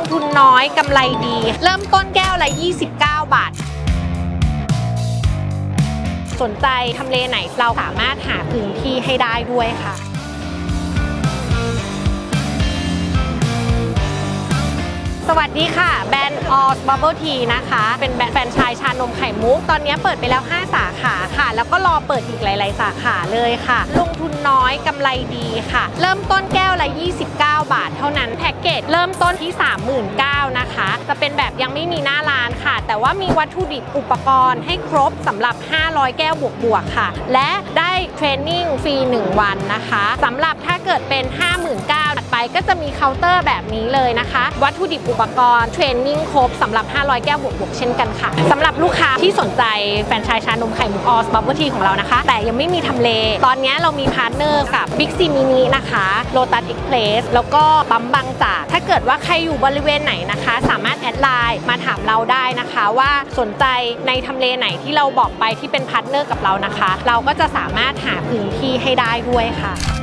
งทุนน้อยกำไรดี เริ่มต้นแก้วละ 29 บาท สนใจทำเลไหนเราสามารถหาพื้นที่ให้ได้ด้วยค่ะสวัสดีค่ะ แบรนด์ All Bubble Tea นะคะ เป็นแบรนด์แฟรนไชส์ชานมไข่มุก ตอนนี้เปิดไปแล้ว 5 สาขา เปิดอีกหลาย ๆ สาขาเลยค่ะ ลงทุนน้อยกำไรดีค่ะ เริ่มต้นแก้วละ 29 บาท เท่านั้นแพ็กเกจเริ่มต้นที่ 39,000นะคะ จะเป็นแบบยังไม่มีหน้าร้านค่ะ แต่ว่ามีวัตถุดิบอุปกรณ์ให้ครบสำหรับ 500 แก้วบวก ๆ ค่ะ และได้เทรนนิ่งฟรี 1 วันนะคะสำหรับถ้าเกิดเป็น 59,000 ถัดไปก็จะมีเคาน์เตอร์แบบนี้เลยนะคะ วัตถุดิบอุปกรณ์เทรนนิ่งครบสำหรับ 500 แก้วบวกๆเช่นกันค่ะสำหรับลูกค้าที่สนใจแฟรนไชส์ชานมไข่มุกออสบับเบิลทีของเรานะคะ แต่ยังไม่มีทำเล ตอนนี้เรามีพาร์ทเนอร์กับ Big C Mini นะคะโ o ตัส Express แล้วก็ปั๊มบางจาก ถ้าเกิดว่าใครอยู่บริเวณไหนนะคะ สามารถแอดไลน์มาถามเราได้นะคะว่าสนใจในทำเลไหนที่เราบอกไปที่เป็นพาร์ทเนอร์กับเรานะคะ เราก็จะสามารถหาพื้นที่ให้ได้ด้วยค่ะ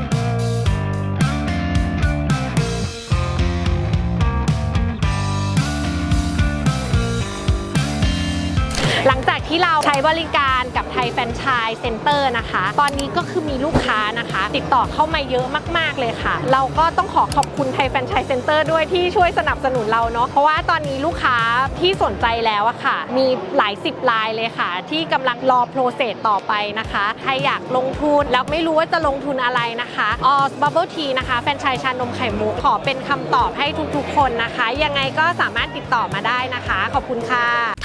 หลังจากที่เราใช้บริการกับไทยแฟรนไชส์เซ็นเตอร์นะคะ ตอนนี้ก็คือมีลูกค้านะคะ ติดต่อเข้ามาเยอะมาก ๆ เลยค่ะ เราก็ต้องขอขอบคุณไทยแฟรนไชส์เซ็นเตอร์ด้วยที่ช่วยสนับสนุนเราเนาะเพราะว่าตอนนี้ลูกค้าที่สนใจแล้วอะค่ะ มีหลายสิบรายเลยค่ะ ที่กำลังรอโปรเซสต่อไปนะคะใครอยากลงทุนแล้วไม่รู้ว่าจะลงทุนอะไรนะคะออสบับเบิลทีนะคะแฟรนไชส์ชานมไข่มุกขอเป็นคำตอบให้ทุกๆ คนนะคะ ยังไงก็สามารถติดต่อมาได้นะคะ ขอบคุณค่ะ